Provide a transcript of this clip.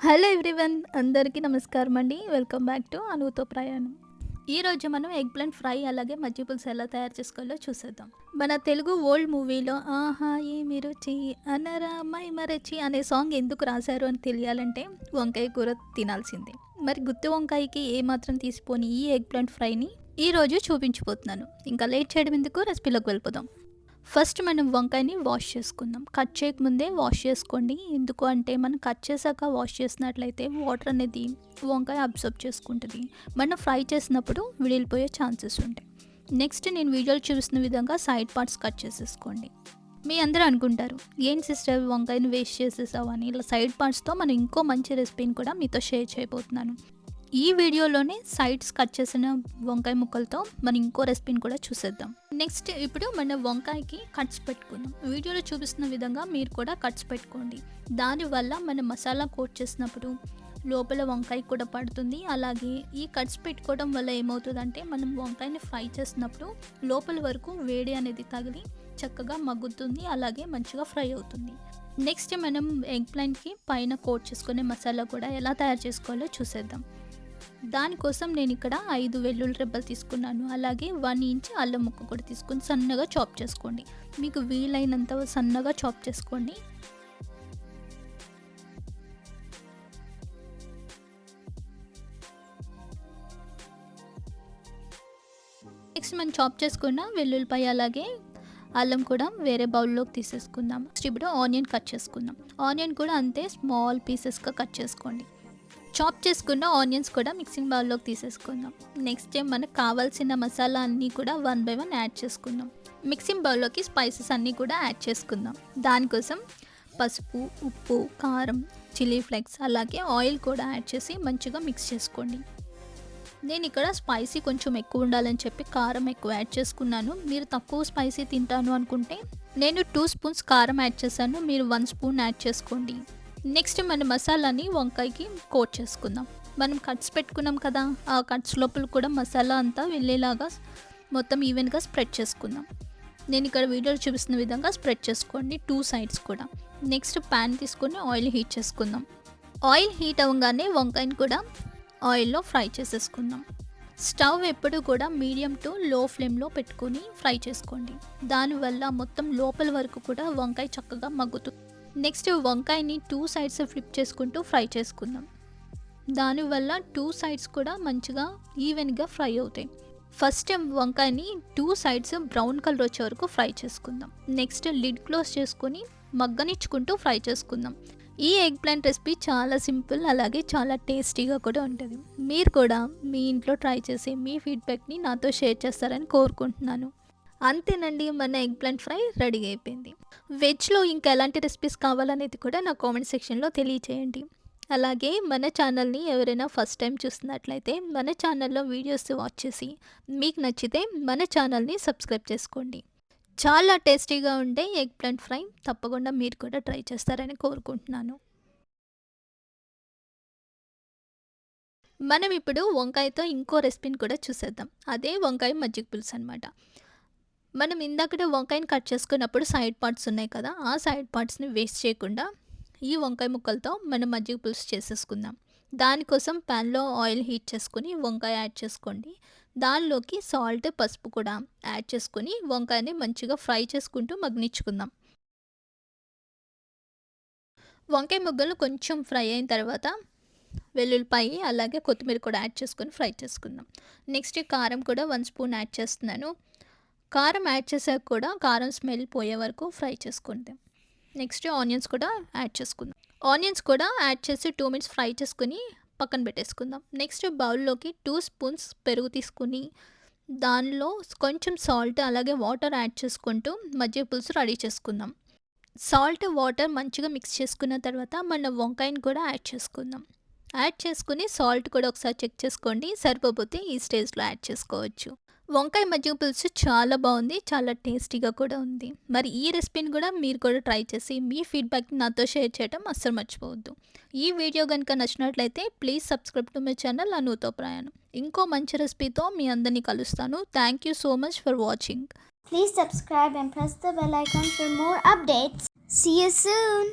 Hello everyone అందరికీ నమస్కారం అండి. వెల్కమ్ బ్యాక్ టు అనుతో ప్రయాణం. ఈరోజు మనం ఎగ్ ప్లాంట్ ఫ్రై అలాగే మజ్జి పులుసు ఎలా తయారు చేసుకోవాలో చూసేద్దాం. మన తెలుగు ఓల్డ్ మూవీలో ఆహా ఏమి రుచి అనరా మై మరచి అనే సాంగ్ ఎందుకు రాశారు అని తెలియాలంటే వంకాయ కూర తినాల్సిందే. మరి గుత్తి వంకాయకి ఏ మాత్రం తీసిపోని ఈ ఎగ్ ప్లాంట్ ఫ్రైని ఈ రోజు చూపించిపోతున్నాను ఇంకా లేట్ చేయడం ఎందుకు? రెసిపీలోకి వెళ్ళిపోదాం. ఫస్ట్ మనం వంకాయని వాష్ చేసుకుందాం. కట్ చేయకముందే వాష్ చేసుకోండి. ఎందుకు అంటే మనం కట్ చేశాక వాష్ చేసినట్లయితే వాటర్ అనేది వంకాయ అబ్జర్వ్ చేసుకుంటుంది. మనం ఫ్రై చేసినప్పుడు విడిలిపోయే ఛాన్సెస్ ఉంటాయి. నెక్స్ట్ నేను వీడియోలు చూసిన విధంగా సైడ్ పార్ట్స్ కట్ చేసేసుకోండి. మీ అందరూ అనుకుంటారు ఏం సిస్టర్ వంకాయని వేస్ట్ చేసేసావు అని. ఇలా సైడ్ పార్ట్స్తో మనం ఇంకో మంచి రెసిపీని కూడా మీతో షేర్ చేయబోతున్నాను. ఈ వీడియోలోనే సైడ్స్ కట్ చేసిన వంకాయ ముక్కలతో మనం ఇంకో రెసిపీని కూడా చూసేద్దాం. నెక్స్ట్ ఇప్పుడు మన వంకాయకి కట్స్ పెట్టుకుందాం. వీడియోలో చూపిస్తున్న విధంగా మీరు కూడా కట్స్ పెట్టుకోండి. దానివల్ల మన మసాలా కోట్ చేసినప్పుడు లోపల వంకాయ కూడా పడుతుంది. అలాగే ఈ కట్స్ పెట్టుకోవడం వల్ల ఏమవుతుందంటే మనం వంకాయని ఫ్రై చేసినప్పుడు లోపల వరకు వేడి అనేది తగిలి చక్కగా మగ్గుతుంది అలాగే మంచిగా ఫ్రై అవుతుంది. నెక్స్ట్ మనం ఎగ్ ప్లాంట్కి పైన కోట్ చేసుకునే మసాలా కూడా ఎలా తయారు చేసుకోవాలో చూసేద్దాం. దానికోసం నేను ఇక్కడ ఐదు వెల్లుల్లి రెబ్బలు తీసుకున్నాను. అలాగే వన్ ఇంచ్ అల్లం ముక్క కూడా తీసుకుని సన్నగా చాప్ చేసుకోండి. మీకు వీలైనంత సన్నగా చాప్ చేసుకోండి. నెక్స్ట్ మనం చాప్ చేసుకున్న వెల్లుల్లిపాయ అలాగే అల్లం కూడా వేరే బౌల్లోకి తీసేసుకుందాం. నెక్స్ట్ ఇప్పుడు ఆనియన్ కట్ చేసుకుందాం. ఆనియన్ కూడా అంతే స్మాల్ పీసెస్గా కట్ చేసుకోండి. చాప్ చేసుకున్న ఆనియన్స్ కూడా మిక్సింగ్ బౌల్లోకి తీసేసుకుందాం. నెక్స్ట్ టైం మనకు కావాల్సిన మసాలా అన్నీ కూడా వన్ బై వన్ యాడ్ చేసుకుందాం. మిక్సింగ్ బౌల్లోకి స్పైసెస్ అన్నీ కూడా యాడ్ చేసుకుందాం. దానికోసం పసుపు ఉప్పు కారం చిల్లీ ఫ్లేక్స్ అలాగే ఆయిల్ కూడా యాడ్ చేసి మంచిగా మిక్స్ చేసుకోండి. నేను ఇక్కడ స్పైసీ కొంచెం ఎక్కువ ఉండాలని చెప్పి కారం ఎక్కువ యాడ్ చేసుకున్నాను. మీరు తక్కువ స్పైసీ తింటాను అనుకుంటే నేను టూ స్పూన్స్ కారం యాడ్ చేశాను. మీరు వన్ స్పూన్ యాడ్ చేసుకోండి. నెక్స్ట్ మన మసాలాని వంకాయకి కోట్ చేసుకుందాం. మనం కట్స్ పెట్టుకున్నాం కదా ఆ కట్స్ లోపల కూడా మసాలా అంతా వెళ్ళేలాగా మొత్తం ఈవెన్గా స్ప్రెడ్ చేసుకుందాం. నేను ఇక్కడ వీడియోలో చూపిస్తున్న విధంగా స్ప్రెడ్ చేసుకోండి టూ సైడ్స్ కూడా. నెక్స్ట్ ప్యాన్ తీసుకొని ఆయిల్ హీట్ చేసుకుందాం. ఆయిల్ హీట్ అవ్వగానే వంకాయని కూడా ఆయిల్లో ఫ్రై చేసేసుకుందాం. స్టవ్ ఎప్పుడు కూడా మీడియం టు లో ఫ్లేమ్లో పెట్టుకొని ఫ్రై చేసుకోండి. దానివల్ల మొత్తం లోపల వరకు కూడా వంకాయ చక్కగా మగ్గుతుంది నెక్స్ట్ వంకాయని టూ సైడ్స్ ఫ్లిప్ చేసుకుంటూ ఫ్రై చేసుకుందాం. దానివల్ల టూ సైడ్స్ కూడా మంచిగా ఈవెన్గా ఫ్రై అవుతాయి. ఫస్ట్ వంకాయని టూ సైడ్స్ బ్రౌన్ కలర్ వచ్చే వరకు ఫ్రై చేసుకుందాం. నెక్స్ట్ లిడ్ క్లోజ్ చేసుకొని మగ్గనిచ్చుకుంటూ ఫ్రై చేసుకుందాం. ఈ ఎగ్ ప్లాంట్ రెసిపీ చాలా సింపుల్ అలాగే చాలా టేస్టీగా కూడా ఉంటుంది. మీరు కూడా మీ ఇంట్లో ట్రై చేసి మీ ఫీడ్బ్యాక్ని నాతో షేర్ చేస్తారని కోరుకుంటున్నాను. అంతేనండి మన ఎగ్ ప్లాంట్ ఫ్రై రెడీ అయిపోయింది. వెజ్లో ఇంకా ఎలాంటి రెసిపీస్ కావాలనేది కూడా నా కామెంట్ సెక్షన్లో తెలియచేయండి. అలాగే మన ఛానల్ని ఎవరైనా ఫస్ట్ టైం చూస్తున్నట్లయితే మన ఛానల్లో వీడియోస్ వాచ్ చేసి మీకు నచ్చితే మన ఛానల్ని సబ్స్క్రైబ్ చేసుకోండి. చాలా టేస్టీగా ఉండే ఎగ్ ప్లాంట్ ఫ్రై తప్పకుండా మీరు కూడా ట్రై చేస్తారని కోరుకుంటున్నాను. మనం ఇప్పుడు వంకాయతో ఇంకో రెసిపీని కూడా చూసేద్దాం. అదే వంకాయ మజ్జిగ పులుసు అనమాట మనం ఇందాకట వంకాయని కట్ చేసుకున్నప్పుడు సైడ్ పార్ట్స్ ఉన్నాయి కదా ఆ సైడ్ పార్ట్స్ని వేస్ట్ చేయకుండా ఈ వంకాయ ముక్కలతో మనం మజ్జిగ పులుసు చేసేసుకుందాం. దానికోసం ప్యాన్లో ఆయిల్ హీట్ చేసుకుని వంకాయ యాడ్ చేసుకోండి. దానిలోకి సాల్ట్ పసుపు కూడా యాడ్ చేసుకొని వంకాయని మంచిగా ఫ్రై చేసుకుంటూ మగ్నిచ్చుకుందాం వంకాయ ముగ్గలు కొంచెం ఫ్రై అయిన తర్వాత వెల్లుల్లిపాయ అలాగే కొత్తిమీర కూడా యాడ్ చేసుకొని ఫ్రై చేసుకుందాం. నెక్స్ట్ కారం కూడా వన్ స్పూన్ యాడ్ చేస్తున్నాను. కారం యాడ్ చేసాక కూడా కారం స్మెల్ పోయే వరకు ఫ్రై చేసుకుందాం. నెక్స్ట్ ఆనియన్స్ కూడా యాడ్ చేసుకుందాం. ఆనియన్స్ కూడా యాడ్ చేసి టూ మినిట్స్ ఫ్రై చేసుకుని పక్కన పెట్టేసుకుందాం. నెక్స్ట్ బౌల్లోకి టూ స్పూన్స్ పెరుగు తీసుకుని దానిలో కొంచెం సాల్ట్ అలాగే వాటర్ యాడ్ చేసుకుంటూ మజ్జిగ పులుసు రెడీ చేసుకుందాం. సాల్ట్ వాటర్ మంచిగా మిక్స్ చేసుకున్న తర్వాత మన వంకాయని కూడా యాడ్ చేసుకుందాం. యాడ్ చేసుకుని సాల్ట్ కూడా ఒకసారి చెక్ చేసుకోండి. సరిపోతే ఈ స్టేజ్లో యాడ్ చేసుకోవచ్చు. వంకాయ మజ్జిగ పులుసు చాలా బాగుంది చాలా టేస్టీగా కూడా ఉంది. మరి ఈ రెసిపీని కూడా మీరు కూడా ట్రై చేసి మీ ఫీడ్బ్యాక్ని నాతో షేర్ చేయడం అస్సలు మర్చిపోవద్దు. ఈ వీడియో కనుక నచ్చినట్లయితే please subscribe to my channel అనుతో ప్రయాణం. ఇంకో మంచి రెసిపీతో మీ అందరినీ కలుస్తాను. Thank you so much for watching. Please subscribe and press the bell icon for more updates see you soon